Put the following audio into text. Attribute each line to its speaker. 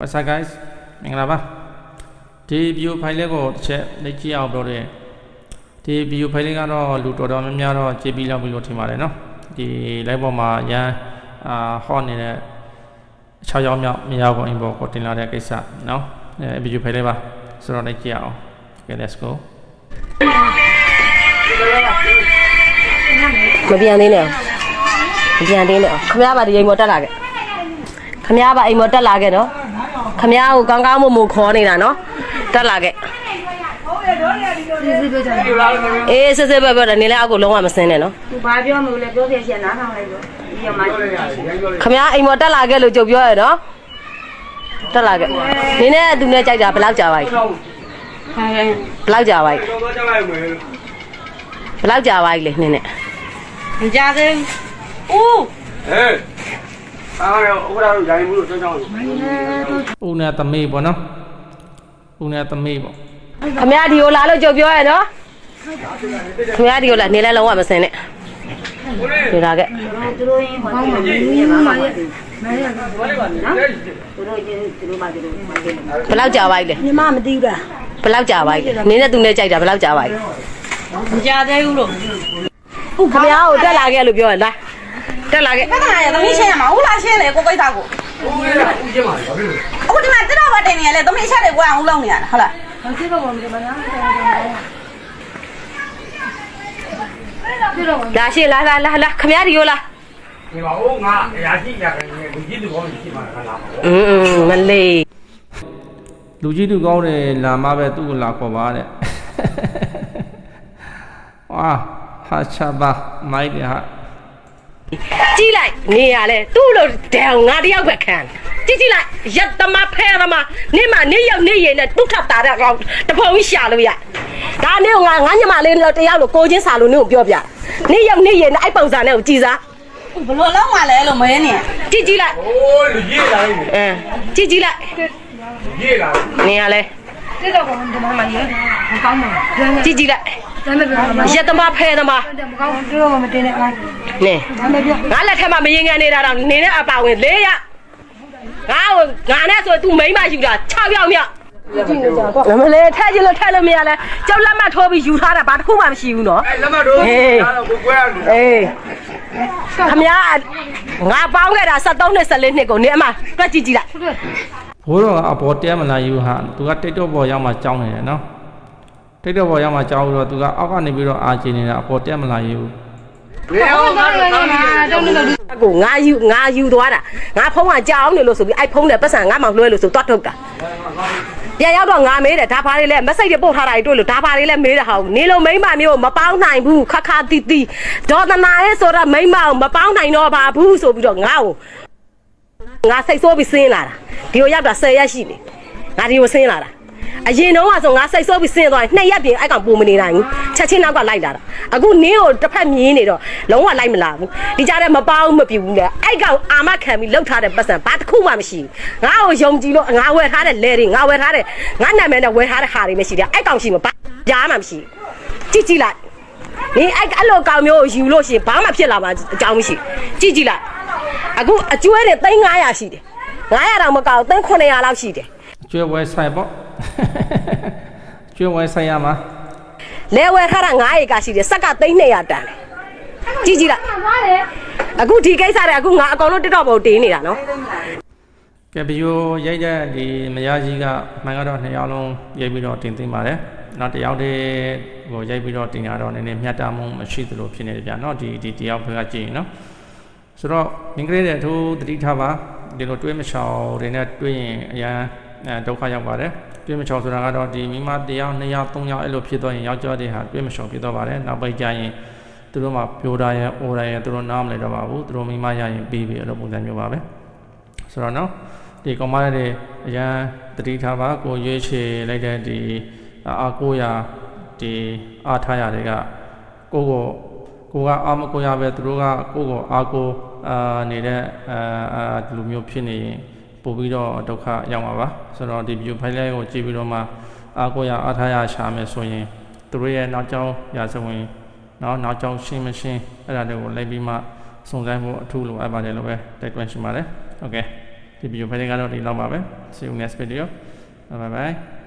Speaker 1: What's up guys မင်္ဂလာပါဒီ view file လေးကိုတစ်ချက်လက်ကြည့်အောင်ပြောတယ်ဒီ view file လေးကတော့လူတော်တော်များများတော့ကြည့်ပြီးလောက်ပြီလို့ထင်ပါတယ်နော်ဒီ live ပေါ်မှာရန်အာဟော့နေတဲ့6ရောက်မြောက်မြောက်ကို inbox ကိုတင်လာတဲ့ကိစ္စနော်အဲ view file လေးပါဆိုတော့လက်ကြည့်အောင် okay let's go
Speaker 2: မပြန်သေးနဲ့မပြန်သေးနဲ့ခမရပါဒီအိမ်မော်တက်လာခဲ့ ခမရပါအိမ်မော်တက်လာခဲ့နော်ခမရကိုကောင်းကောင်းမွန်မွန်ခေါ်နေတာနော်တက်လာခဲ့အေးစစ်စစ်ပဲပဲနေလဲအကူလုံးဝမစင်းနဲ့နော်
Speaker 3: သူဘာပြောမလို့လဲပြောပြချက်နားထောင်လိုက်တော့ဒီမှာကြည့်
Speaker 2: ခမရအိမ်မော်တက်လာခဲ့လို့ကြုံပြောရနော်တက်လာခဲ့နင်းနဲ့သူနဲ့ကြိုက်တာဘယ်လောက်ကြာပါ့
Speaker 3: ခိုင်း
Speaker 2: ဘယ်လောက်ကြာပါ့ဘယ်လောက်ကြာပါ့လေနင်းနဲ့
Speaker 3: မကြသေးဘူး
Speaker 4: ဟဲ့ အားရဥက္ကရာတို့ဂျိုင်းမှုလို့ကြောင်းကြောင်း
Speaker 1: ဦးနဲ့သမီးပေါ့နော်ဦးနဲ့သမီးပေါ့
Speaker 2: ခမရဒီကိုလာလို့ကြုံပြောရနော်ခမရဒီကိုလာနေလဲလုံးဝမစင်းနဲ့နေလာခဲ့
Speaker 3: သူတို့ရင်းဟောတယ်ဒီမှာမှာရတယ်မရဘူးနော်သူတို့ချင်းသူတို့မှသူတို့မှတယ်
Speaker 2: ဘယ်လောက်ကြာပါ့လေ
Speaker 3: ညီမမသိဘူးလား
Speaker 2: ဘယ်လောက်ကြာပါ့လဲနင်းနဲ့သူနဲ့ကြိုက်တာဘယ်လောက်ကြာပါ့လဲ
Speaker 3: မကြသေးဘူးလို့
Speaker 2: ခမရကိုတက်လာခဲ့လို့ပြောရလား တက်လာခဲ့
Speaker 5: အဲ့ဒါရသမီးရှင်းရမှာဟုတ်လားရှင်းလေကိုကိစ္စကို
Speaker 4: ဦးရဦးကျမဘာဖြစ်လို့
Speaker 5: အခုဒီမှာတက်တော့တင်နေရလေသမီးချက်တွေကိုအောင်လုံးနေရတာဟုတ်လား
Speaker 2: လာရှင်းလာလာလာလာခမရဒီကိုလာ
Speaker 4: ဒီမှာဟိုငါအရာရှိရခိုင်နေလူကြီးလူကောင်းကြီးရှိမှာခလား
Speaker 2: อืมမလေး
Speaker 1: လူကြီးလူကောင်းတယ်လာမှပဲသူ့ကိုလာခေါ်ပါတဲ့ဝါဟာချပါမိုက်တယ်ဟာ
Speaker 2: ကြည့်လိုက်နေရလဲသူ့လိုဒံငါတယောက်ပဲခံကြည့်ကြည့်လိုက်ရက်သမားဖဲသမားနေမနေရောက်နေရင်နဲ့တုထပ်တာတဲ့ကောင်တဖုံကြီးရှာလို့ရဒါနေငါငါညမလေးတော့တယောက်လိုကိုချင်းစာလို့နေကိုပြောပြနေရောက်နေရင်နဲ့အဲ့ပုံစံနဲ့ကိုကြည်စား
Speaker 5: ဘလို့လုံးမလဲလို့မင်းနေ
Speaker 2: ကြည့်ကြည့်လိုက်
Speaker 4: ဟိုလူကြီးလာနေ
Speaker 2: အင်းကြည့်ကြည့်လိုက်
Speaker 4: ကြီးလာ
Speaker 2: နေရလဲ
Speaker 3: တက်တော့ဒီမှာမှာရေမကောင်းဘူး
Speaker 2: ကြည့်ကြည့်လိုက်
Speaker 3: တမ်းမပြောမှာ
Speaker 2: ရက်သမားဖဲသမား
Speaker 3: မကောင်းဘူးတို့မတင်နဲ့ ခိုင်း
Speaker 2: နေ
Speaker 3: တမ်းမပြော
Speaker 2: ငါလက်ထက်မှာမရင်ငန်းနေတာတော့နေနဲ့အပါဝင်၄ရငါ့ကိုငါနဲ့ဆိုသူမိမ့်မယူတာ6ယောက်မြောက်မလေးထက်ချင်လို့ထက်လို့မရလဲကျောက်လက်မထိုးပြီးယူထားတာဘာတစ်ခုမှမရှိဘူးနော်
Speaker 4: အဲ့လက်မတို့ဒါတော့ကိုကွဲရလူ
Speaker 2: အေးခမရငါပေါင်းခဲ့တာ73နှစ်14နှစ်ကိုနေအမတွက်ကြည့်ကြည့်လိုက်
Speaker 1: ဘိုးတော်ကအပေါ်တဲမလာယူဟာသူကတိတ်တော့ပေါ်ရောက်မှကြောင်းနေတယ်နော်တိတ်တော့ပေါ်ရောက်မှကြောင်းပြီးတော့သူကအောက်ကနေပြီးတော့အာချင်နေတာအပေါ်တဲမလာယူ
Speaker 4: လေ အောင်ငါတို့တောင်းနေတယ်
Speaker 2: အကိုငါယူငါယူသွားတာငါဖုံးကကြောင်းနေလို့ဆိုပြီးအဲ့ဖုံးနဲ့ပတ်စံငါမှလွှဲလို့ဆိုတွတ်ထုတ်တာပြန်ရောက်တော့ငါမေးတယ်ဒါဘာတွေလဲမစိတ်တွေပို့ထားတာတွေတွေ့လို့ဒါဘာတွေလဲမေးတယ်ဟာနေလို့မိမမျိုးမပေါင်းနိုင်ဘူးခခတီတီဒေါ်သနာရဲ့ဆိုတော့မိမကိုမပေါင်းနိုင်တော့ပါဘူးဆိုပြီးတော့ငါ့ကိုငါစိတ်ဆိုးပြီးဆင်းလာတာဒီကိုရောက်တာ10ရက်ရှိနေငါဒီကိုဆင်းလာတာ အရင်တော့ကဆိုငါစိတ်ဆိုးပြီးဆင်းသွားတယ်နှစ်ရက်ပြင်အဲ့ကောင်ပုံမနေနိုင်ဘူးချက်ချင်းနောက်ကလိုက်လာတာအခုနင်းကိုတစ်ဖက်မြင်းနေတော့လုံးဝလိုက်မလာဘူးဒီကြားထဲမပေါင်းမပြူဘူးလေအဲ့ကောင်အာမခံပြီးလှုပ်ထားတဲ့ပတ်စံဘာတစ်ခုမှမရှိဘူးငါ့ကိုယုံကြည်လို့ငါဝယ်ထားတဲ့လဲတွေငါဝယ်ထားတဲ့ငါနာမည်နဲ့ဝယ်ထားတဲ့ဟာတွေမရှိတယ်အဲ့ကောင်ရှိမှာဘာကြားမှမရှိဘူးကြည့်ကြည့်လိုက်နင်အဲ့အဲ့လိုကောင်မျိုးကိုယူလို့ရှိရင်ဘာမှဖြစ်လာမှာအကြောင်းမရှိကြည့်ကြည့်လိုက်အခုအကျွဲတွေ3900ရှိတယ်900တောင်မကောက်3900လောက်ရှိတယ်
Speaker 1: ကျွဲဝဲဆိုင်ပေါ့ ကျွဲဝဲဆိုင်ရမှာ
Speaker 2: လဲဝယ်ထားတာ9ရေကရှိတယ်စက်က3200တန်တယ်ကြည့်ကြည့်လိုက်အခုဒီကိစ္စတွေအခုငါအကောင်လုံးတက်တော့ပေါ်တင်းနေတာနော်
Speaker 1: ကဲဗီဒီယိုရိုက်တဲ့ဒီမယားကြီးကမှန်ကတော့နှစ်ယောက်လုံးရိုက်ပြီးတော့တင်သိမ်းပါတယ်နောက်တစ်ယောက်တည်းကိုရိုက်ပြီးတော့တင်ရတော့နည်းနည်းမျှတမှုမရှိသလိုဖြစ်နေတယ်ဗျာเนาะဒီဒီတယောက်ဘက်ကကြည့်ရင်เนาะဆိုတော့မင်္ဂလာတဲ့အထူးသတိထားပါဒီလိုတွေးမချောင်တွေနဲ့တွေးရင်အရန် အဲဒုက္ခရောက်ပါတယ်တွေးမချော်ဆိုတာကတော့ဒီမိမ100 200 300အဲ့လိုဖြစ်သွားရင်ယောက်ျားတွေဟာတွေးမချော်ဖြစ်သွားပါတယ်နောက်ပိုင်းကျရင်သူတို့မှပြိုတာရယ်အိုတာရယ်သူတို့နားမလည်တော့ပါဘူးသူတို့မိမရရင်ပြီးပြီအဲ့လိုပုံစံမျိုးပါပဲဆိုတော့နော်ဒီကောင်မလေးတွေအရန်တတိထားပါကိုရွေးချယ်လိုက်တဲ့ဒီအာ900ဒီအားထားရတွေကကိုကိုကိုကအာမကိုရပဲသူတို့ကကိုကိုအာကိုအာနေတဲ့အာဒီလိုမျိုးဖြစ်နေရင် ပို့ပြီးတော့ဒုက္ခရောက်မှာပါဆိုတော့ဒီ view file ကိုကြည့်ပြီးတော့မှအားကိုရအားထားရရှာမယ်ဆိုရင်သူတို့ရဲ့နောက်ကျောင်းရာဇဝင်နော်နောက်ကျောင်းရှင်းမရှင်းအဲ့ဒါတွေကိုလိုက်ပြီးမှစုံစမ်းဖို့အထူးလိုအပ်ပါတယ်လို့ပဲတိုက်တွန်းရှိပါတယ်။ Okay ဒီ view file ကတော့ဒီလောက်ပါပဲ See you next video. Bye bye.